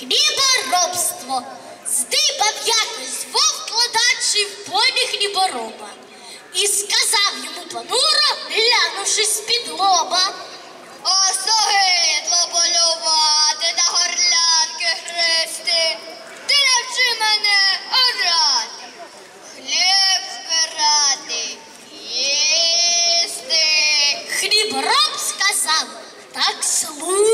Хліборобство. Здибав якось вовк ладачий в полі хлібороба. І сказав йому понуро, глянувши з-під лоба. Осогидло полювати та горлянки хрести. Ти навчи мене орати, хліб збирати, їсти. Хлібороб сказав, так слухай,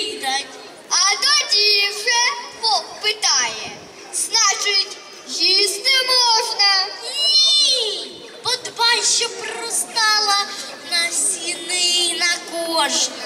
розкидать. А тоді вже поп питає, значить, їсти можна? Ні, подбай, щоб сіни на кожна.